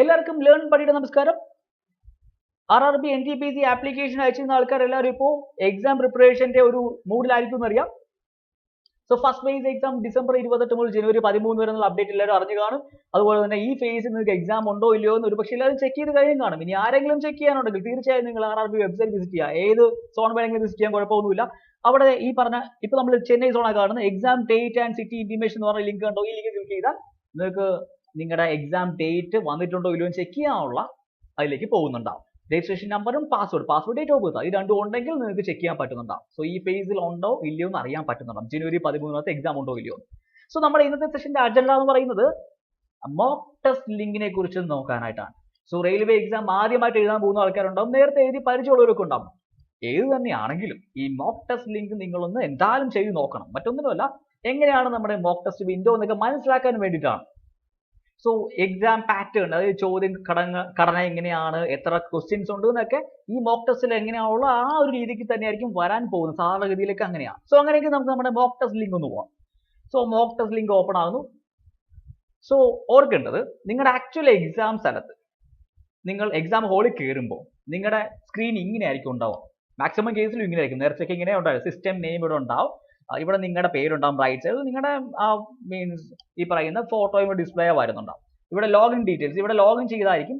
എല്ലാവർക്കും ലേൺ പഠിയുടെ നമസ്കാരം. R R B N T P C application അയച്ചിരുന്ന ആൾക്കാർ എല്ലാവരും ഇപ്പോൾ എക്സാം പ്രിപ്പറേഷന്റെ ഒരു മൂഡിലായിരിക്കും എന്നറിയാം so first phase exam December ഇരുപത്തെട്ട് മുതൽ ജനുവരി പതിമൂന്ന് വരെ എന്നുള്ള അപ്ഡേറ്റ് എല്ലാവരും അറിഞ്ഞു കാണും. അതുപോലെ തന്നെ ഈ ഫേസിൽ നിങ്ങൾക്ക് എക്സാം ഉണ്ടോ ഇല്ലയോ എന്ന് ഒരുപക്ഷെ എല്ലാവരും ചെക്ക് ചെയ്ത് കഴിയും കാണും. ഇനി ആരെങ്കിലും ചെക്ക് ചെയ്യാനുണ്ടെങ്കിൽ തീർച്ചയായും നിങ്ങൾ R R B website visit ചെയ്യുക ഏത് സോൺ വേണമെങ്കിലും വിസിറ്റ് ചെയ്യാൻ കുഴപ്പമൊന്നുമില്ല. അവിടെ ഈ പറഞ്ഞ ഇപ്പൊ നമ്മൾ ചെന്നൈ സോണാണ് കാണുന്നത്. Exam date and city information എന്ന് പറഞ്ഞ ലിങ്ക് ഉണ്ടോ ഈ ലിങ്ക് ക്ലിക്ക് ചെയ്താൽ നിങ്ങൾക്ക് നിങ്ങളുടെ എക്സാം ഡേറ്റ് വന്നിട്ടുണ്ടോ ഇല്ലയോ എന്ന് ചെക്ക് ചെയ്യാനുള്ള അതിലേക്ക് പോകുന്നുണ്ടാവും. രജിസ്ട്രേഷൻ നമ്പറും password password date of birth ഈ രണ്ടും ഉണ്ടെങ്കിൽ നിങ്ങൾക്ക് ചെക്ക് ചെയ്യാൻ പറ്റുന്നുണ്ടാവും. സോ ഈ പേജിൽ ഉണ്ടോ ഇല്ലയോ എന്ന് അറിയാൻ പറ്റുന്നുണ്ടാവും. ജനുവരി പതിമൂന്നാമത്തെ എക്സാം ഉണ്ടോ ഇല്ലയോ സോ നമ്മുടെ ഇന്നത്തെ സെഷന്റെ അജണ്ട എന്ന് പറയുന്നത് മോക്ക് ടെസ്റ്റ് ലിങ്കിനെ കുറിച്ച് നോക്കാനായിട്ടാണ്. സോ റെയിൽവേ എക്സാം ആദ്യമായിട്ട് എഴുതാൻ പോകുന്ന ആൾക്കാരുണ്ടാവും. നേരത്തെ എഴുതി പരിചയമുള്ളവരൊക്കെ ഉണ്ടാവും. ഏത് തന്നെയാണെങ്കിലും ഈ മോക്ക് ടെസ്റ്റ് ലിങ്ക് നിങ്ങളൊന്ന് എന്തായാലും ചെയ്ത് നോക്കണം. മറ്റൊന്നുമല്ല എങ്ങനെയാണ് നമ്മുടെ മോക്ക് ടെസ്റ്റ് വിൻഡോ എന്നൊക്കെ മനസ്സിലാക്കാൻ വേണ്ടിയിട്ടാണ് സോ എക്സാം പാറ്റേൺ അതായത് ചോദ്യം ഘടന ഘടന എങ്ങനെയാണ് എത്ര ക്വസ്റ്റ്യൻസ് ഉണ്ട് എന്നൊക്കെ ഈ മോക്ക് ടെസ്റ്റിൽ എങ്ങനെയാണുള്ള ആ ഒരു രീതിക്ക് തന്നെയായിരിക്കും വരാൻ പോകുന്നത്. സാധാരണഗതിയിലേക്ക് അങ്ങനെയാണ് സോ അങ്ങനെയെങ്കിൽ നമുക്ക് നമ്മുടെ മോക്ക് ടെസ്റ്റ് ലിങ്ക് ഒന്ന് പോവാം. So mock test link open ആകുന്നു. സോ ഓർക്കേണ്ടത് നിങ്ങളുടെ ആക്ച്വൽ എക്സാം സ്ഥലത്ത് നിങ്ങൾ എക്സാം ഹോളിൽ കയറുമ്പോൾ നിങ്ങളുടെ സ്ക്രീൻ ഇങ്ങനെ ആയിരിക്കും ഉണ്ടാവുക. മാക്സിമം കേസിലും ഇങ്ങനെ ആയിരിക്കും നേരത്തെ ഇങ്ങനെ ഉണ്ടാവും സിസ്റ്റം നെയിം ഇവിടെ ഉണ്ടാവും. ഇവിടെ നിങ്ങളുടെ പേരുണ്ടാവും റൈറ്റ് സൈഡ് നിങ്ങളുടെ ആ മീൻസ് ഈ പറയുന്ന ഫോട്ടോയും ഡിസ്പ്ലേ വരുന്നുണ്ടാവും. ഇവിടെ ലോഗിൻ ഡീറ്റെയിൽസ് ഇവിടെ ലോഗിൻ ചെയ്തായിരിക്കും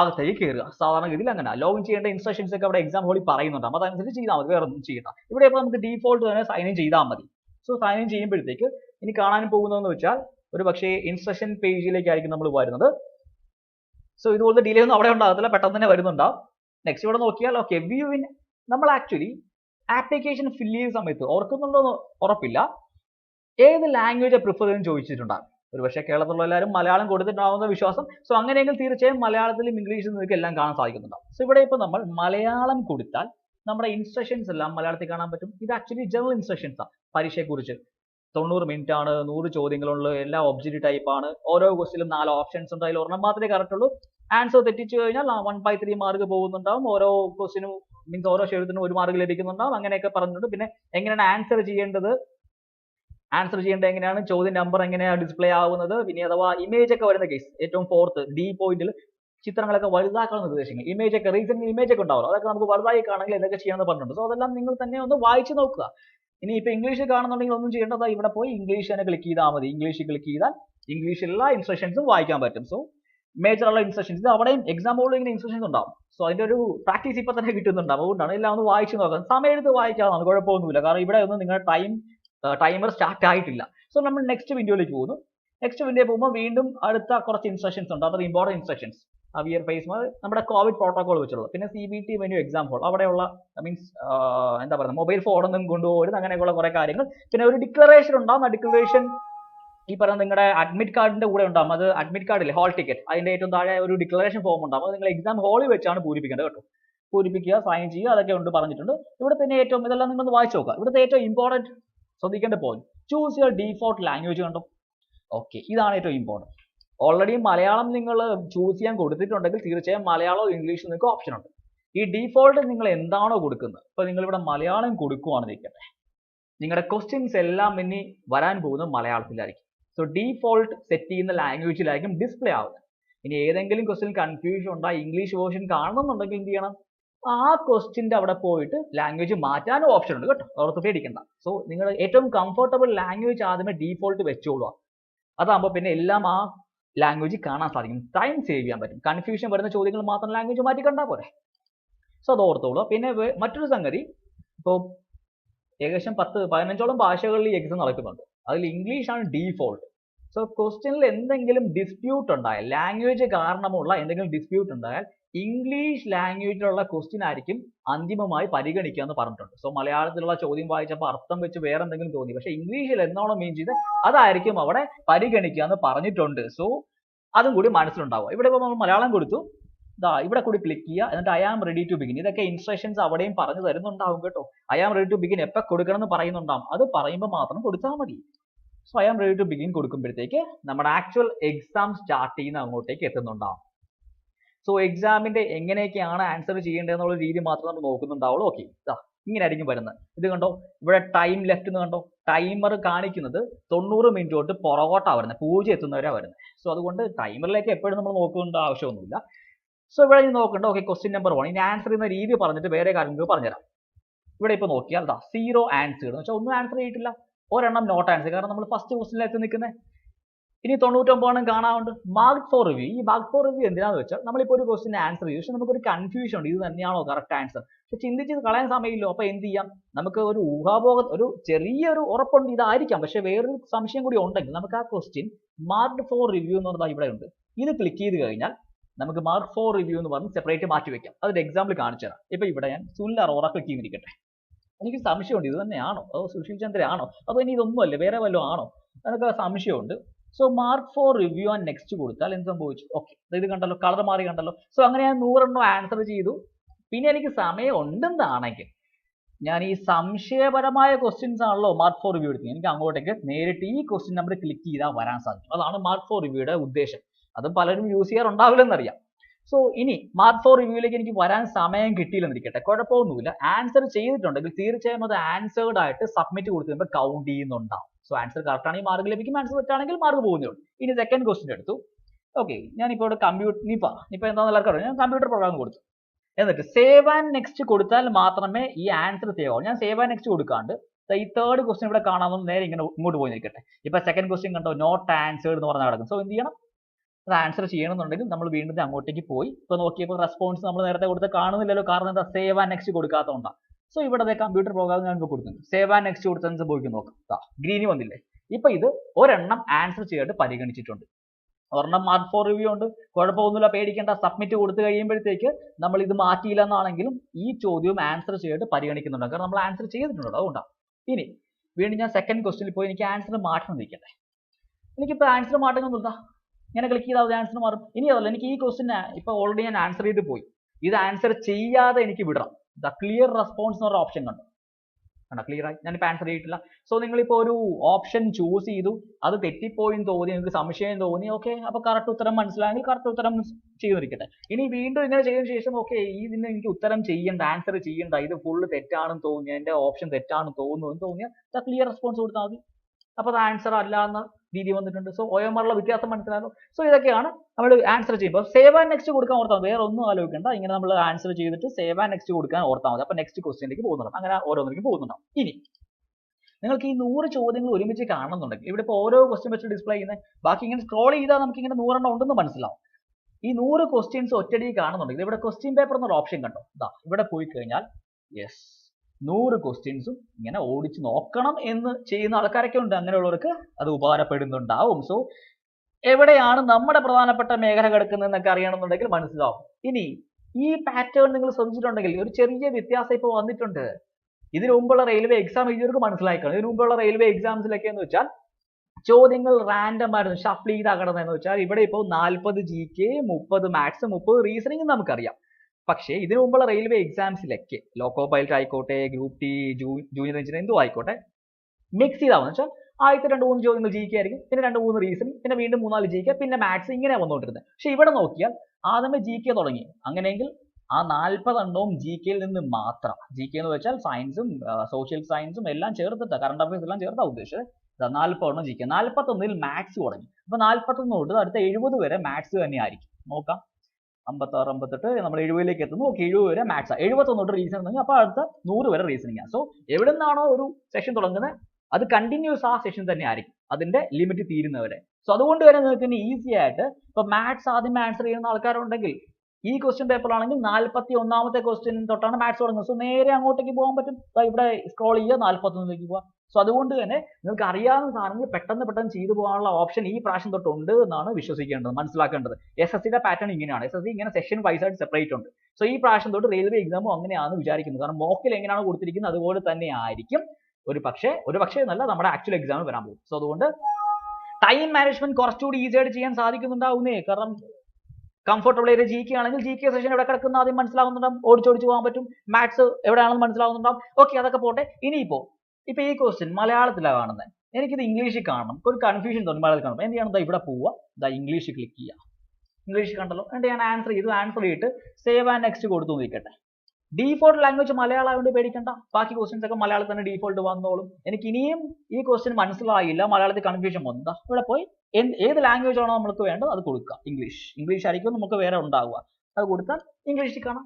അകത്തേക്ക് കയറുക സാധാരണ ഗതിയിൽ അങ്ങനെ ലോഗിൻ ചെയ്യേണ്ട ഇൻസ്ട്രക്ഷൻസ് ഒക്കെ അവിടെ എക്സാം ഹോളിൽ പറയുന്നുണ്ടാവും അതനുസരിച്ച് ചെയ്താൽ മതി. വേറെ ഒന്നും ചെയ്യണ്ട. ഇവിടെ ഇപ്പോൾ നമുക്ക് ഡീഫോൾട്ട് തന്നെ സൈൻ ഇൻ ചെയ്താൽ മതി. സോ സൈൻ ഇൻ ചെയ്യുമ്പോഴത്തേക്ക് ഇനി കാണാൻ പോകുന്നതെന്ന് വെച്ചാൽ ഒരു പക്ഷേ ഇൻസ്ട്രക്ഷൻ പേജിലേക്കായിരിക്കും നമ്മൾ വരുന്നത്. സോ ഇതുപോലത്തെ ഡിലേ ഒന്നും അവിടെ ഉണ്ടാകത്തില്ല. പെട്ടെന്ന് തന്നെ വരുന്നുണ്ടാവും. നെക്സ്റ്റ് ഇവിടെ നോക്കിയാൽ ഓക്കെ വ്യൂ ഇൻ നമ്മൾ ആക്ച്വലി ആപ്ലിക്കേഷൻ ഫില്ല് ചെയ്യുന്ന സമയത്ത് ഓർക്കുന്നുണ്ടോ ഉറപ്പില്ല. ഏത് ലാംഗ്വേജ് പ്രിഫർ ചെയ്യുന്ന ചോദിച്ചിട്ടുണ്ടാകും ഒരുപക്ഷെ കേരളത്തിലുള്ള എല്ലാവരും മലയാളം കൊടുത്തിട്ടുണ്ടാവുന്ന വിശ്വാസം. സോ അങ്ങനെയെങ്കിൽ തീർച്ചയായും മലയാളത്തിലും ഇംഗ്ലീഷിലും നിങ്ങൾക്ക് എല്ലാം കാണാൻ സാധിക്കുന്നുണ്ടാവും സോ ഇവിടെ ഇപ്പോൾ നമ്മൾ മലയാളം കൊടുത്താൽ നമ്മുടെ ഇൻസ്ട്രക്ഷൻസ് എല്ലാം മലയാളത്തിൽ കാണാൻ പറ്റും. ഇത് ആക്ച്വലി ജനറൽ ഇൻസ്ട്രക്ഷൻസ് ആണ് പരീക്ഷയെക്കുറിച്ച് തൊണ്ണൂറ് മിനിറ്റ് ആണ് നൂറ് ചോദ്യങ്ങളുള്ള എല്ലാ ഒബ്ജക്റ്റ് ടൈപ്പ് ആണ്. ഓരോ ക്വസ്റ്റിലും നാല് ഓപ്ഷൻസ് ഉണ്ട്. അതിൽ ഒരെണ്ണം മാത്രമേ കറക്റ്റ് ഉള്ളൂ. ആൻസർ തെറ്റിച്ചു കഴിഞ്ഞാൽ വൺ ബൈ ത്രീ മാർക്ക് പോകുന്നുണ്ടാവും. ഓരോ ക്വസ്റ്റിനും മീൻസ് ഓരോ ചോദ്യത്തിനും ഒരു മാർഗം ലഭിക്കുന്നുണ്ടാവും. അങ്ങനെയൊക്കെ പറഞ്ഞിട്ടുണ്ട്. പിന്നെ എങ്ങനെയാണ് ആൻസർ ചെയ്യേണ്ടത്? ആൻസർ ചെയ്യേണ്ടത് എങ്ങനെയാണ്? ചോദ്യം നമ്പർ എങ്ങനെയാണ് ഡിസ്പ്ലേ ആവുന്നത്? പിന്നെ അഥവാ ഇമേജ് ഒക്കെ വരുന്ന കേസ് ഏറ്റവും ഫോർത്ത് ഡി പോയിന്റിൽ ചിത്രങ്ങളൊക്കെ വലുതാക്കാനുള്ള നിർദ്ദേശങ്ങൾ. ഇമേജ് ഒക്കെ റീസെന്റ് ഇമേജ് ഒക്കെ ഉണ്ടാവും അതൊക്കെ നമുക്ക് വലുതായി കാണണമെങ്കിൽ എന്തൊക്കെ ചെയ്യണമെന്ന് പറഞ്ഞിട്ടുണ്ട്. സോ അതെല്ലാം നിങ്ങൾ തന്നെ ഒന്ന് വായിച്ചു നോക്കുക. ഇനി ഇപ്പൊ ഇംഗ്ലീഷ് കാണുന്നുണ്ടെങ്കിൽ ഒന്നും ചെയ്യേണ്ടത്. ഇവിടെ പോയി ഇംഗ്ലീഷ് തന്നെ ക്ലിക്ക് ചെയ്താൽ മതി. ഇംഗ്ലീഷ് ക്ലിക്ക് ചെയ്താൽ ഇംഗ്ലീഷിലുള്ള ഇൻസ്ട്രക്ഷൻസും വായിക്കാൻ പറ്റും. സോ മേജർ ഉള്ള ഇൻസ്ട്രക്ഷൻസ് ഇത് അവിടെയും എക്സാം ബോർഡിൽ ഇങ്ങനെ ഇൻസ്ട്രക്ഷൻസ് ഉണ്ടാവും. സോ അതിന്റെ ഒരു പ്രാക്ടീസ് ഇപ്പൊ തന്നെ കിട്ടുന്നുണ്ടാവും അതുകൊണ്ടാണ് എല്ലാം ഒന്ന് വായിച്ചു നോക്കാം സമയം എടുത്ത് വായിക്കാവുന്നതാണ്. കുഴപ്പമൊന്നുമില്ല. കാരണം ഇവിടെ ഒന്നും നിങ്ങളുടെ ടൈം ടൈമർ സ്റ്റാർട്ട് ആയിട്ടില്ല. സോ നമ്മൾ നെക്സ്റ്റ് വിൻഡോയിലേക്ക് പോകുന്നു. നെക്സ്റ്റ് വിൻഡോ പോകുമ്പോൾ വീണ്ടും അടുത്ത കുറച്ച് ഇൻസ്ട്രക്ഷൻസ് ഉണ്ട്. അത്ര ഇമ്പോർട്ടന്റ് ഇൻസ്ട്രക്ഷൻസ് അവിയർ ഫേസ് നമ്മുടെ കോവിഡ് പ്രോട്ടോകോൾ വെച്ചുള്ളത് പിന്നെ C B T menu exam hall അവിടെയുള്ള മീൻസ് എന്താ പറയുക മൊബൈൽ ഫോണൊന്നും കൊണ്ടുപോകരുത്. അങ്ങനെയൊക്കെയുള്ള കുറെ കാര്യങ്ങൾ. പിന്നെ ഒരു ഡിക്ലറേഷൻ ഉണ്ടാവും. ആ ഡിക്ലറേഷൻ ഈ പറയുന്ന നിങ്ങളുടെ അഡ്മിറ്റ് കാർഡിന്റെ കൂടെ ഉണ്ടാവും. അത് അഡ്മിറ്റ് കാർഡ് ഇല്ലേ? ഹോൾ ടിക്കറ്റ് അതിന്റെ ഏറ്റവും താഴെ ഒരു ഡിക്ലറേഷൻ ഫോം ഉണ്ടാവും. അത് നിങ്ങൾ എക്സാം ഹാളിൽ വെച്ചാണ് പൂരിപ്പിക്കേണ്ടത് കേട്ടോ. പൂരിപ്പിക്കുക സൈൻ ചെയ്യുക അതൊക്കെ ഉണ്ട് പറഞ്ഞിട്ടുണ്ട്. ഇവിടെ തന്നെ ഏറ്റവും ഇതെല്ലാം നിങ്ങൾ ഒന്ന് വായിച്ചു നോക്കുക. ഇവിടുത്തെ ഏറ്റവും ഇമ്പോർട്ടന്റ് ശ്രദ്ധിക്കേണ്ട point choose your default language കണ്ടോ? ഓക്കെ ഇതാണ് ഏറ്റവും ഇമ്പോർട്ടന്റ് ഓൾറെഡി മലയാളം നിങ്ങൾ ചൂസ് ചെയ്യാൻ കൊടുത്തിട്ടുണ്ടെങ്കിൽ തീർച്ചയായും മലയാളവും ഇംഗ്ലീഷ് നിങ്ങൾക്ക് ഓപ്ഷൻ ഉണ്ട്. ഈ ഡിഫോൾട്ട് നിങ്ങൾ എന്താണോ കൊടുക്കുന്നത്? ഇപ്പൊ നിങ്ങൾ ഇവിടെ മലയാളം കൊടുക്കുവാണ് നിൽക്കട്ടെ. നിങ്ങളുടെ ക്വസ്റ്റ്യൻസ് എല്ലാം ഇനി വരാൻ പോകുന്നത് മലയാളത്തിലായിരിക്കും. സോ ഡീഫോൾട്ട് സെറ്റ് ചെയ്യുന്ന ലാംഗ്വേജിലായിരിക്കും ഡിസ്പ്ലേ ആവുക ഇനി ഏതെങ്കിലും ക്വസ്റ്റ്യൻ കൺഫ്യൂഷൻ ഉണ്ടോ ഇംഗ്ലീഷ് വേർഷൻ കാണണമെന്നുണ്ടെങ്കിൽ എന്ത് ചെയ്യണം? ആ ക്വസ്റ്റിന്റെ അവിടെ പോയിട്ട് ലാംഗ്വേജ് മാറ്റാനും ഓപ്ഷൻ ഉണ്ട് കേട്ടോ. ഓർത്ത് പേടിക്കണ്ട. സോ നിങ്ങൾ ഏറ്റവും കംഫർട്ടബിൾ ലാംഗ്വേജ് ആദ്യമേ ഡീഫോൾട്ട് വെച്ചോളുക. അതാകുമ്പോൾ പിന്നെ എല്ലാം ആ ലാംഗ്വേജ് കാണാൻ സാധിക്കും. ടൈം സേവ് ചെയ്യാൻ പറ്റും. കൺഫ്യൂഷൻ വരുന്ന ചോദ്യങ്ങൾ മാത്രം ലാംഗ്വേജ് മാറ്റി കണ്ടാൽ പോരെ. സോ അത് ഓർത്തോളൂ പിന്നെ മറ്റൊരു സംഗതി. ഇപ്പോൾ ഏകദേശം പത്ത് പതിനഞ്ചോളം ഭാഷകളിൽ ഈ എക്സാം നടക്കുന്നുണ്ട്. അതിൽ ഇംഗ്ലീഷ് ആണ് ഡീഫോൾട്ട് സോ ക്വസ്റ്റ്യനിൽ എന്തെങ്കിലും ഡിസ്പ്യൂട്ട് ഉണ്ടായാൽ ലാംഗ്വേജ് കാരണമുള്ള എന്തെങ്കിലും ഡിസ്പ്യൂട്ട് ഉണ്ടായാൽ ഇംഗ്ലീഷ് ലാംഗ്വേജിലുള്ള ക്വസ്റ്റ്യൻ ആയിരിക്കും അന്തിമമായി പരിഗണിക്കുക എന്ന് പറഞ്ഞിട്ടുണ്ട്. സോ മലയാളത്തിലുള്ള ചോദ്യം വായിച്ചപ്പോൾ അർത്ഥം വെച്ച് വേറെ എന്തെങ്കിലും തോന്നി. പക്ഷേ ഇംഗ്ലീഷിൽ എന്താണോ മീൻ ചെയ്ത് അതായിരിക്കും അവിടെ പരിഗണിക്കുക എന്ന് പറഞ്ഞിട്ടുണ്ട്. സോ അതും കൂടി മനസ്സിലുണ്ടാവുക. ഇവിടെ ഇപ്പോൾ നമ്മൾ മലയാളം കൊടുത്തു. ദാ ഇവിടെ കൂടി ക്ലിക്ക് ചെയ്യുക. എന്നിട്ട് I am ready to begin ഇതൊക്കെ ഇൻസ്ട്രക്ഷൻസ് അവിടെയും പറഞ്ഞു തരുന്നുണ്ടാവും കേട്ടോ. I am ready to begin എപ്പോൾ കൊടുക്കണം എന്ന് പറയുന്നുണ്ടാവും. അത് പറയുമ്പോൾ മാത്രം കൊടുത്താൽ മതി. So I am ready to begin കൊടുക്കുമ്പോഴത്തേക്ക് നമ്മുടെ ആക്ച്വൽ എക്സാം സ്റ്റാർട്ട് ചെയ്യുന്ന അങ്ങോട്ടേക്ക് എത്തുന്നുണ്ടാവും. സോ എക്സാമിന്റെ എങ്ങനെയൊക്കെയാണ് ആൻസർ ചെയ്യേണ്ടതെന്നുള്ള രീതി മാത്രം നമ്മൾ നോക്കുന്നുണ്ടാവുള്ളൂ. ഓക്കെ ഇതാ ഇങ്ങനെ ആയിരിക്കും വരുന്നത്. ഇത് കണ്ടോ? ഇവിടെ ടൈം ലെഫ്റ്റ് എന്ന് കണ്ടോ? ടൈമർ കാണിക്കുന്നത് തൊണ്ണൂറ് മിനിറ്റ് തൊട്ട് പുറകോട്ടാണ് വരുന്നത്. പൂജ്യം എത്തുന്നവരാണ് വരുന്നത്. സോ അതുകൊണ്ട് ടൈമറിലേക്ക് എപ്പോഴും നമ്മൾ നോക്കേണ്ട ആവശ്യമൊന്നുമില്ല. സോ ഇവിടെ ഇനി നോക്കണ്ട. ഓക്കെ ക്വസ്റ്റ്യൻ നമ്പർ വൺ ഇനി ആൻസർ ചെയ്യുന്ന രീതി പറഞ്ഞിട്ട് വേറെ കാര്യങ്ങൾ പറഞ്ഞുതരാം. ഇവിടെ ഇപ്പൊ നോക്കിയാൽ ദാ സീറോ ആൻസർ എന്ന് വെച്ചാൽ ഒന്നും ആൻസർ ചെയ്തിട്ടില്ല. ഒരെണ്ണം നോട്ട് ആൻസർ കാരണം നമ്മൾ ഫസ്റ്റ് ക്വസ്റ്റിനിലെത്തി നിൽക്കുന്നത് ഇനി തൊണ്ണൂറ്റൊമ്പതെണ്ണം കാണാറുണ്ട് മാർക്ക് ഫോർ റിവ്യൂ ഈ മാർക്ക് ഫോർ റിവ്യൂ എന്തിനാന്ന് വെച്ചാൽ നമ്മളിപ്പോൾ ഒരു ക്വസ്റ്റിന് ആൻസർ ചെയ്യും പക്ഷെ നമുക്കൊരു കൺഫ്യൂഷൻ ഉണ്ട്. ഇത് തന്നെയാണോ കറക്റ്റ് ആൻസർ പക്ഷെ ചിന്തിച്ച് കളയാൻ സമയമില്ല. അപ്പോൾ എന്ത് ചെയ്യാം? നമുക്ക് ഒരു ഊഹാപോഹ ഒരു ചെറിയൊരു ഉറപ്പുണ്ട്. ഇതായിരിക്കാം. പക്ഷെ വേറൊരു സംശയം കൂടി ഉണ്ടെങ്കിൽ നമുക്ക് ആ ക്വസ്റ്റ്യൻ മാർക്ക് ഫോർ റിവ്യൂ എന്ന് പറഞ്ഞാൽ ഇവിടെ ഉണ്ട്. ഇത് ക്ലിക്ക് ചെയ്ത് കഴിഞ്ഞാൽ നമുക്ക് മാർക്ക് ഫോർ റിവ്യൂ എന്ന് പറഞ്ഞ് സെപ്പറേറ്റ് മാറ്റി വെക്കാം. അതൊരു എക്സാമ്പിൾ കാണിച്ചു തരാം. ഇപ്പൊ ഇവിടെ ഞാൻ സുനിൽ അറോറ ക്ലിക്ക് ചെയ്തിരിക്കട്ടെ എനിക്ക് സംശയമുണ്ട്. ഇത് തന്നെയാണോ? അതോ സുശീൽ ആണോ? അതോ ഇനി ഇതൊന്നുമല്ലേ വേറെ വല്ലതും ആണോ? എന്നൊക്കെ സംശയമുണ്ട്. So mark for review and next കൊടുത്താൽ എന്ത് സംഭവിച്ചു? ഓക്കെ ഇത് കണ്ടല്ലോ കളർ മാറി കണ്ടല്ലോ. സോ അങ്ങനെ ഞാൻ നൂറെണ്ണം ആൻസർ ചെയ്തു. പിന്നെ എനിക്ക് സമയം ഉണ്ടെന്നാണെങ്കിൽ ഞാൻ ഈ സംശയപരമായ ക്വസ്റ്റ്യൻസ് ആണല്ലോ മാർക്ക് ഫോർ റിവ്യൂ എടുത്തത്. എനിക്ക് അങ്ങോട്ടേക്ക് നേരിട്ട് ഈ ക്വസ്റ്റ്യൻ നമ്പർ ക്ലിക്ക് ചെയ്താൽ വരാൻ സാധിക്കും. അതാണ് മാർക്ക് ഫോർ റിവ്യൂയുടെ ഉദ്ദേശം. അത് പലരും യൂസ് ചെയ്യാറുണ്ടാവില്ലെന്നറിയാം. സോ ഇനി മാർക്ക് ഫോർ റിവ്യൂയിലേക്ക് എനിക്ക് വരാൻ സമയം കിട്ടിയില്ലെന്നിരിക്കട്ടെ. കുഴപ്പമൊന്നുമില്ല. ആൻസർ ചെയ്തിട്ടുണ്ടെങ്കിൽ തീർച്ചയായും അത് ആൻസേർഡ് ആയിട്ട് സബ്മിറ്റ് കൊടുക്കുമ്പോൾ കൗണ്ട് ചെയ്യുന്നുണ്ടാവും. സോ ആൻസർ കറക്റ്റ് ആണെങ്കിൽ മാർക്ക് ലഭിക്കും. ആൻസർ തെറ്റാണെങ്കിൽ മാർക്ക് പോകുന്നേ ഇനി സെക്കൻഡ് ക്വസ്റ്റ്യൻ എടുത്തു. ഓക്കെ ഞാനിപ്പോൾ ഇവിടെ കമ്പ്യൂട്ടർ ഇനിയിപ്പോ ഇപ്പൊ എന്താണെന്ന് എല്ലാവർക്കും അറിയാം. ഞാൻ കമ്പ്യൂട്ടർ പ്രോഗ്രാം കൊടുത്തു. എന്നിട്ട് സേവ് ആൻഡ് നെക്സ്റ്റ് കൊടുത്താൽ മാത്രമേ ഈ ആൻസർ സേവ് ഞാൻ സേവ് ആൻഡ് നെക്സ്റ്റ് കൊടുക്കാണ്ട് ഈ തേർഡ് ക്വസ്റ്റ്യൻ ഇവിടെ കാണാമെന്ന് നേരെ ഇങ്ങനെ ഇങ്ങോട്ട് പോയി നിൽക്കട്ടെ ഇപ്പൊ സെക്കൻഡ് ക്വസ്റ്റ്യൻ കണ്ടോ? നോട്ട് ആൻസേർഡ് എന്ന് പറഞ്ഞാൽ കിടക്കും സോ എന്ത് ചെയ്യണം? അത് ആൻസർ ചെയ്യണമെന്നുണ്ടെങ്കിൽ നമ്മൾ വീണ്ടും അങ്ങോട്ടേക്ക് പോയി. ഇപ്പൊ നോക്കിയപ്പോൾ റെസ്പോൺസ് നമ്മൾ നേരത്തെ കൊടുത്ത് കാണുന്നില്ലല്ലോ. കാരണം എന്താ? സേവ് ആൻഡ് നെക്സ്റ്റ് കൊടുക്കാത്തതുകൊണ്ടാണ്. സോ ഇവിടെ കമ്പ്യൂട്ടർ പ്രോഗ്രാം ഞാൻ കൊടുക്കുന്നുണ്ട് സേവ് ആൻഡ് നെക്സ്റ്റ് കൊടുത്താൽ സംഭവിക്കും നോക്കാം. ഗ്രീനി വന്നില്ലേ? ഇപ്പൊ ഇത് ഒരെണ്ണം ആൻസർ ചെയ്യായിട്ട് പരിഗണിച്ചിട്ടുണ്ട്. ഒരെണ്ണം മാർക്ക് ഫോർ റിവ്യൂ ഉണ്ട്. കുഴപ്പമൊന്നുമില്ല പേടിക്കേണ്ട. സബ്മിറ്റ് കൊടുത്തു കഴിയുമ്പോഴത്തേക്ക് നമ്മൾ ഇത് മാറ്റിയില്ല എന്നാണെങ്കിലും ഈ ചോദ്യവും ആൻസർ ചെയ്തിട്ട് പരിഗണിക്കുന്നുണ്ട്. കാരണം നമ്മൾ ആൻസർ ചെയ്തിട്ടുണ്ടോ അതുകൊണ്ടാണ്. ഇനി വീണ്ടും ഞാൻ സെക്കൻഡ് ക്വസ്റ്റ്യനിൽ പോയി എനിക്ക് ആൻസർ മാറ്റണം നിൽക്കട്ടെ എനിക്കിപ്പോൾ ആൻസർ മാറ്റണമെന്നില്ല ഇങ്ങനെ ക്ലിക്ക് ചെയ്താൽ അത് ആൻസർ മാറും. ഇനി അതല്ല എനിക്ക് ഈ ക്വസ്റ്റിന് ഇപ്പോൾ ഓൾറെഡി ഞാൻ ആൻസർ ചെയ്ത് പോയി. ഇത് ആൻസർ ചെയ്യാതെ എനിക്ക് വിടണം. ദ ക്ലിയർ റെസ്പോൺസ് എന്ന് പറഞ്ഞ ഓപ്ഷൻ കണ്ടു? കണ്ടോ ക്ലിയർ ആയി? ഞാനിപ്പോൾ ആൻസർ ചെയ്തിട്ടില്ല. സോ നിങ്ങളിപ്പോ ഒരു ഓപ്ഷൻ ചൂസ് ചെയ്തു. അത് തെറ്റിപ്പോയെന്ന് തോന്നി നിങ്ങൾക്ക് സംശയം തോന്നി ഓക്കെ അപ്പോൾ കറക്റ്റ് ഉത്തരം മനസ്സിലായെങ്കിൽ കറക്റ്റ് ഉത്തരം ചെയ്തിരിക്കട്ടെ. ഇനി വീണ്ടും ഇങ്ങനെ ചെയ്തതിനു ശേഷം ഓക്കെ ഇതിന് എനിക്ക് ഉത്തരം ചെയ്യണ്ട ആൻസർ ചെയ്യണ്ട ഇത് ഫുള്ള് തെറ്റാണെന്ന് തോന്നി എന്റെ ഓപ്ഷൻ തെറ്റാണെന്ന് തോന്നുന്നു എന്ന് തോന്നിയാൽ ദ ക്ലിയർ റെസ്പോൺസ് കൊടുത്താൽ മതി. അപ്പോൾ അത് ആൻസർ അല്ല എന്ന രീതി വന്നിട്ടുണ്ട്. സോ ആറുള്ള വ്യത്യാസം മനസ്സിലാകും സോ ഇതൊക്കെയാണ് നമ്മൾ ആൻസർ ചെയ്യുമ്പോൾ സേവ് ആൻഡ് നെക്സ്റ്റ് കൊടുക്കാൻ ഓർത്താൽ മതി. വേറെ ഒന്നും ആലോചിക്കേണ്ട. ഇങ്ങനെ നമ്മൾ ആൻസർ ചെയ്തിട്ട് സേവ് ആൻഡ് നെക്സ്റ്റ് കൊടുക്കാൻ ഓർത്താൽ മതി. അപ്പോൾ നെക്സ്റ്റ് ക്വസ്റ്റ്യനിലേക്ക് പോകുന്നുണ്ടാവും അങ്ങനെ ഓരോന്നിലേക്ക് പോകുന്നുണ്ടാവും ഇനി നിങ്ങൾക്ക് ഈ നൂറ് ചോദ്യങ്ങൾ ഒരുമിച്ച് കാണുന്നുണ്ടെങ്കിൽ ഇവിടെ ഇപ്പോൾ ഓരോ ക്വസ്റ്റ്യൻ വെച്ച് ഡിസ്പ്ലേ ചെയ്യുന്നത് ബാക്കി ഇങ്ങനെ സ്ക്രോൾ ചെയ്താൽ നമുക്ക് ഇങ്ങനെ നൂറെണ്ണം ഉണ്ടെന്ന് മനസ്സിലാവും. ഈ നൂറ് ക്വസ്റ്റ്യൻസ് ഒറ്റടി കാണുന്നുണ്ടെങ്കിൽ ഇവിടെ ക്വസ്റ്റ്യൻ പേപ്പർ എന്നൊരു ഓപ്ഷൻ കണ്ടോ? ഇതാ ഇവിടെ പോയി കഴിഞ്ഞാൽ യെസ് നൂറ് ക്വസ്റ്റ്യൻസും ഇങ്ങനെ ഓടിച്ച് നോക്കണം എന്ന് ചെയ്യുന്ന ആൾക്കാരൊക്കെ ഉണ്ട്. അങ്ങനെയുള്ളവർക്ക് അത് ഉപകാരപ്പെടുന്നുണ്ടാവും. സോ എവിടെയാണ് നമ്മുടെ പ്രധാനപ്പെട്ട മേഖല കിടക്കുന്നതെന്നൊക്കെ അറിയണമെന്നുണ്ടെങ്കിൽ മനസ്സിലാവും. ഇനി ഈ പാറ്റേൺ നിങ്ങൾ ശ്രദ്ധിച്ചിട്ടുണ്ടെങ്കിൽ ഒരു ചെറിയ വ്യത്യാസം ഇപ്പോൾ വന്നിട്ടുണ്ട്. ഇതിനു മുമ്പുള്ള റെയിൽവേ എക്സാം എഴുതിയവർക്ക് മനസ്സിലാക്കണം ഇതിനു മുമ്പുള്ള റെയിൽവേ എക്സാംസിലൊക്കെ എന്ന് വെച്ചാൽ ചോദ്യങ്ങൾ റാൻഡം ആയിരുന്നു. ഷഫ്ലി ഇതാകണമെന്ന് വെച്ചാൽ ഇവിടെ ഇപ്പോൾ നാൽപ്പത് ജി കെ മുപ്പത് മാത്സ് മുപ്പത് റീസണിങ് നമുക്കറിയാം. പക്ഷേ ഇതിനു മുമ്പുള്ള റെയിൽവേ എക്സാംസിലൊക്കെ ലോക്കോ പൈലറ്റ് ആയിക്കോട്ടെ ഗ്രൂപ്പ് ടി ജൂനിയർ എഞ്ചിനീയർ എന്തോ ആയിക്കോട്ടെ മിക്സ് ചെയ്താൽ വെച്ചാൽ ആദ്യത്തെ രണ്ട് മൂന്ന് ചോദ്യങ്ങൾ കെ ആയിരിക്കും പിന്നെ രണ്ട് മൂന്ന് റീസൺ പിന്നെ വീണ്ടും മൂന്നാൽ കെ പിന്നെ മാത്സ് ഇങ്ങനെ വന്നുകൊണ്ടിരുന്നത് പക്ഷെ ഇവിടെ നോക്കിയാൽ ആദ്യമേ കെ തുടങ്ങി. അങ്ങനെയെങ്കിൽ ആ നാൽപ്പതെണ്ണവും ജി കെയിൽ നിന്ന് മാത്രം. ജി കെ എന്ന് വെച്ചാൽ സയൻസും സോഷ്യൽ സയൻസും എല്ലാം ചേർത്തിട്ട് കറണ്ട് അഫയേഴ്സ് എല്ലാം ചേർത്താ ഉദ്ദേശിച്ചത്. നാൽപ്പതെണ്ണം ജി കെ നാൽപ്പത്തൊന്നിൽ മാത്സ് തുടങ്ങി. അപ്പൊ നാൽപ്പത്തൊന്ന് തൊട്ട് അടുത്ത എഴുപത് വരെ മാത്സ് തന്നെയായിരിക്കും. നോക്കാം. അമ്പത്താറ് അമ്പത്തെട്ട് നമ്മൾ എഴുപതിലേക്ക് എത്തുന്നു. ഓക്കെ എഴുപത് വരെ മാത്സ് എഴുപത്തൊന്ന് തൊട്ട് റീസൺ തുടങ്ങി അപ്പോൾ അടുത്ത നൂറ് വരെ റീസണിങ് സോ എവിടെ നിന്നാണോ ഒരു സെഷൻ തുടങ്ങുന്നത് അത് കണ്ടിന്യൂസ് ആ സെഷൻ തന്നെ ആയിരിക്കും. അതിന്റെ ലിമിറ്റ് തീരുന്നവരെ. സോ അതുകൊണ്ട് തന്നെ നിങ്ങൾക്ക് ഇനി ഈസി ആയിട്ട് ഇപ്പൊ മാത്സ് ആദ്യം ആൻസർ ചെയ്യുന്ന ആൾക്കാരുണ്ടെങ്കിൽ ഈ ക്വസ്റ്റ്യൻ ആണെങ്കിൽ നാൽപ്പത്തി ഒന്നാമത്തെ ക്വസ്റ്റ്യൻ തൊട്ടാണ് മാത്സ് തുടങ്ങുന്നത്. സോ നേരെ അങ്ങോട്ടേക്ക് പോകാൻ പറ്റും. ഇവിടെ സ്ക്രോൾ ചെയ്യുക നാൽപ്പത്തൊന്നിലേക്ക് പോവാം സോ അതുകൊണ്ട് തന്നെ നിങ്ങൾക്ക് അറിയാവുന്ന സാധനങ്ങൾ പെട്ടെന്ന് പെട്ടെന്ന് ചെയ്തു പോകാനുള്ള ഓപ്ഷൻ ഈ പ്രാവശ്യം തൊട്ടുണ്ട് എന്നാണ് വിശ്വസിക്കേണ്ടത് മനസ്സിലാക്കേണ്ടത്. എസ് എസ് സിയുടെ പാറ്റേൺ ഇങ്ങനെയാണ്. എസ് എസ് സി ഇങ്ങനെ സെഷൻ വൈസ് ആയിട്ട് സെപ്പറേറ്റ് ഉണ്ട്. സോ ഈ പ്രാവശ്യം തൊട്ട് റെയിൽവേ എക്സാമും അങ്ങനെയാണ് വിചാരിക്കുന്നത് കാരണം മോക്കിൽ എങ്ങനെയാണ് കൊടുത്തിരിക്കുന്നത് അതുപോലെ തന്നെ ആയിരിക്കും. ഒരു പക്ഷേ ഒരു പക്ഷേ എന്നല്ല നമ്മുടെ ആക്ച്വൽ എക്സാം വരാൻ പോകും. സോ അതുകൊണ്ട് ടൈം മാനേജ്മെന്റ് കുറച്ചുകൂടി ഈസി ആയിട്ട് ചെയ്യാൻ സാധിക്കുന്നുണ്ടാവുന്നേ. കാരണം കംഫർട്ടബിൾ ഏരിയ ജി കെ ആണെങ്കിൽ ജി കെ സെഷൻ എവിടെ കിടക്കുന്ന ആദ്യം മനസ്സിലാവുന്നുണ്ടാവും. ഓടിച്ചോടിച്ച് പോകാൻ പറ്റും. മാത്സ് എവിടെയാണെന്ന് മനസ്സിലാവുന്നുണ്ടാവും. ഓക്കെ അതൊക്കെ പോട്ടെ. ഇനിയിപ്പോ ഇപ്പൊ ഈ ക്വസ്റ്റ്യൻ മലയാളത്തിലാണ് കാണുന്നത് എനിക്കിത് ഇംഗ്ലീഷിൽ കാണണം. ഒരു കൺഫ്യൂഷൻ തോന്നി മലയാളത്തിൽ കാണണം എന്ത് ചെയ്യണം? ഇവിടെ പോവുക ദാ ഇംഗ്ലീഷ് ക്ലിക്ക് ചെയ്യുക ഇംഗ്ലീഷ് കണ്ടല്ലോ? എന്നിട്ട് ഞാൻ ആൻസർ ചെയ്തു. ആൻസർ ചെയ്തിട്ട് സേവ് ആൻഡ് നെക്സ്റ്റ് കൊടുത്തു നോക്കട്ടെ ഡീഫോൾട്ട് ലാംഗ്വേജ് മലയാളം ആയതുകൊണ്ട് പേടിക്കണ്ട. ബാക്കി ക്വസ്റ്റ്യൻസ് ഒക്കെ മലയാളത്തിൽ തന്നെ ഡീഫോൾട്ട് വന്നോളും. എനിക്ക് ഇനിയും ഈ ക്വസ്റ്റ്യൻ മനസ്സിലായില്ല. മലയാളത്തിൽ കൺഫ്യൂഷൻ വന്നതാ ഇവിടെ പോയി. ഏത് ലാംഗ്വേജ് ആണോ നമുക്ക് വേണ്ടത് അത് കൊടുക്കുക ഇംഗ്ലീഷ് ഇംഗ്ലീഷ് ആയിരിക്കും നമുക്ക് വേറെ ഉണ്ടാവുക. അത് കൊടുത്താൽ ഇംഗ്ലീഷിൽ കാണാം.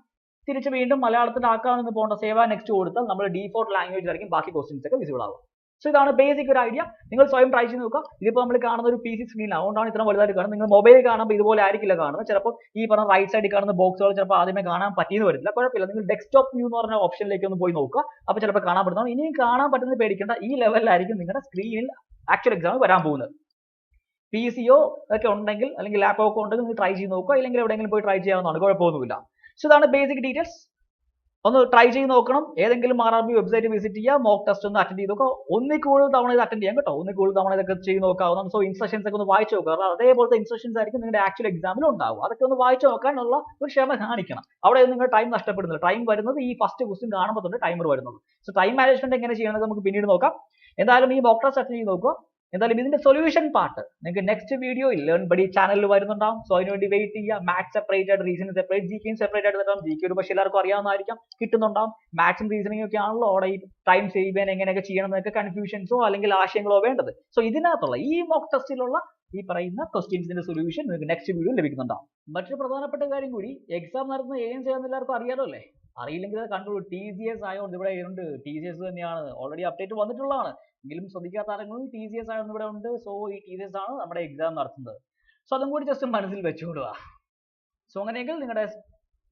തിരിച്ച് വീണ്ടും മലയാളത്തിൽ ആക്കാമെന്ന് പോകേണ്ട സേവ നെക്സ്റ്റ് കൊടുത്താൽ നമ്മൾ default ലാംഗ്വേജ് ആയിരിക്കും ബാക്കി questions ഒക്കെ വിസിബിൾ ആവുക. സോ ഇതാണ് ബേസിക് ഒരു ഐഡിയ നിങ്ങൾ സ്വയം ട്രൈ ചെയ്ത് നോക്കുക. ഇതിപ്പോൾ നമ്മൾ കാണുന്ന ഒരു സി സ്ക്രീൻ അതുകൊണ്ടാണ് ഇത്ര വലുതായിട്ട് കാണുന്നത്. നിങ്ങൾ മൊബൈലിൽ കാണുമ്പോൾ ഇതുപോലെ ആയിരിക്കില്ല കാണുന്നത്. ചിലപ്പോൾ ഈ പറഞ്ഞ റൈറ്റ് സൈഡിൽ കാണുന്ന ബോക്സുകൾ ചിലപ്പോൾ ആദ്യമേ കാണാൻ പറ്റിയെന്ന് വരില്ല. കുഴപ്പമില്ല. നിങ്ങൾ ഡെസ്ക്ടോപ്പ് വ്യൂ എന്ന് പറഞ്ഞ ഓപ്ഷനിലേക്ക് ഒന്ന് പോയി നോക്കുക. അപ്പോൾ ചിലപ്പോൾ കാണാൻ പറ്റുന്നതാണ്. ഇനിയും കാണാൻ പറ്റുന്നത് പേടിക്കേണ്ട. ഈ ലെവലിലായിരിക്കും നിങ്ങളുടെ സ്ക്രീനിൽ ആക്ച്വൽ എക്സാം വരാൻ പോകുന്നത്. പി സിയോ ഒക്കെ ഉണ്ടെങ്കിൽ അല്ലെങ്കിൽ ലാപ്ടോപ്പ് ഒക്കെ ഉണ്ടെങ്കിൽ നിങ്ങൾ ട്രൈ ചെയ്ത് നോക്കുക. അല്ലെങ്കിൽ എവിടെയെങ്കിലും പോയി ട്രൈ ചെയ്യാവുന്നതാണ്. കുഴപ്പമൊന്നുമില്ല. സോ ഇതാണ് ബേസിക് ഡീറ്റെയിൽസ് ഒന്ന് ട്രൈ ചെയ്ത് നോക്കണം. ഏതെങ്കിലും R R B website visit ചെയ്യുക മോക്ക് ടെസ്റ്റ് ഒന്ന് അറ്റൻഡ് ചെയ്ത് നോക്കുക ഒന്നിൽ കൂടുതൽ തവണ ഇത് അറ്റൻഡ് ചെയ്യാം കേട്ടോ. ഒന്നിൽ കൂടുതൽ തവണ ഇതൊക്കെ ചെയ്ത് നോക്കാവുന്ന സോ ഇൻസ്ട്രക്ഷൻസ് ഒക്കെ ഒന്ന് വായിച്ചു നോക്കുക. കാരണം അതേപോലത്തെ ഇൻസ്ട്രക്ഷൻസ് ആയിരിക്കും നിങ്ങളുടെ ആക്ച്വൽ എക്സാമിൽ ഉണ്ടാവും അതൊക്കെ ഒന്ന് വായിച്ചു നോക്കാനുള്ള ഒരു ക്ഷമ കാണിക്കണം. അവിടെ നിങ്ങൾ ടൈം നഷ്ടപ്പെടുന്നില്ല. ടൈം വരുന്നത് ഈ ഫസ്റ്റ് ക്വസ്റ്റ്യൻ കാണുമ്പോൾ തന്നെ ടൈമർ വരുന്നത്. സോ ടൈം മാനേജ്മെന്റ് എങ്ങനെ ചെയ്യണമെന്ന് നമുക്ക് പിന്നീട് നോക്കാം. എന്തായാലും ഈ മോക്ക് ടെസ്റ്റ് അറ്റൻഡ് ചെയ്ത് നോക്കുക. എന്തായാലും ഇതിന്റെ സൊല്യൂഷൻ പാർട്ട് നിങ്ങൾക്ക് നെക്സ്റ്റ് വീഡിയോയിൽ ലേൺ ബഡി ചാനലിൽ വരുന്നുണ്ടാവും. സോ അതിനുവേണ്ടി വെയിറ്റ് ചെയ്യുക. മാത്സ് സെപ്പറേറ്റ് ആയിട്ട് റീസണിങ് സെപ്പറേറ്റ് ജി കെയും സെപ്പറേറ്റ് ആയിട്ട് തരാം ജി കെ ഒരു പക്ഷേ എല്ലാവർക്കും അറിയാവുന്നതായിരിക്കും. കിട്ടുന്നുണ്ടാവും. മാത്സും റീസണിങ് ഒക്കെ ആണല്ലോ. അവിടെ ഈ ടൈം സേവ് ചെയ്യാൻ എങ്ങനെയൊക്കെ ചെയ്യണം എന്നൊക്കെ കൺഫ്യൂഷൻസോ അല്ലെങ്കിൽ ആശയങ്ങളോ വേണ്ടത്. സോ ഇതിനകത്തുള്ള ഈ മോക്ക് ടെസ്റ്റിലുള്ള ഈ പറയുന്ന ക്വസ്റ്റ്യൻസിന്റെ സൊല്യൂഷൻ നിങ്ങൾക്ക് നെക്സ്റ്റ് വീഡിയോ ലഭിക്കുന്നുണ്ടാവും. മറ്റൊരു പ്രധാനപ്പെട്ട കാര്യം കൂടി എക്സാം നടത്തുന്ന ഏം ചെയ്യാൻ എല്ലാവർക്കും അറിയാലോ അല്ലേ? അറിയില്ലെങ്കിൽ അത് കണ്ടോളൂ ടി സി എസ് ആയതുകൊണ്ട് ഇവിടെ ഉണ്ട്. ടി സി എസ് തന്നെയാണ്. ഓൾറെഡി അപ്ഡേറ്റ് വന്നിട്ടുള്ളതാണ്. എങ്കിലും ശ്രദ്ധിക്കാത്ത ആരെങ്കിലും ടി സി എസ് ആയതുകൊണ്ട് ഇവിടെ ഉണ്ട്. സോ ഈ ടി സി എസ് ആണ് നമ്മുടെ എക്സാം നടത്തുന്നത്. സോ അതും കൂടി ജസ്റ്റ് മനസ്സിൽ വെച്ചുകൊടുക. സോ അങ്ങനെയെങ്കിൽ നിങ്ങളുടെ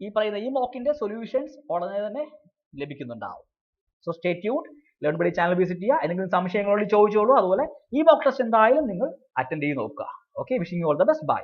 ഈ പറയുന്ന ഈ മോക്കിന്റെ സൊല്യൂഷൻസ് ഉടനെ തന്നെ ലഭിക്കുന്നുണ്ടാവും. So stay tune Learn Buddy channel visit ചെയ്യുക. എന്തെങ്കിലും സംശയങ്ങളോട് ചോദിച്ചോളൂ. അതുപോലെ ഈ മോക്ക് ടെസ്റ്റ് എന്തായാലും നിങ്ങൾ അറ്റൻഡ് ചെയ്ത് നോക്കുക. Okay wishing all the best bye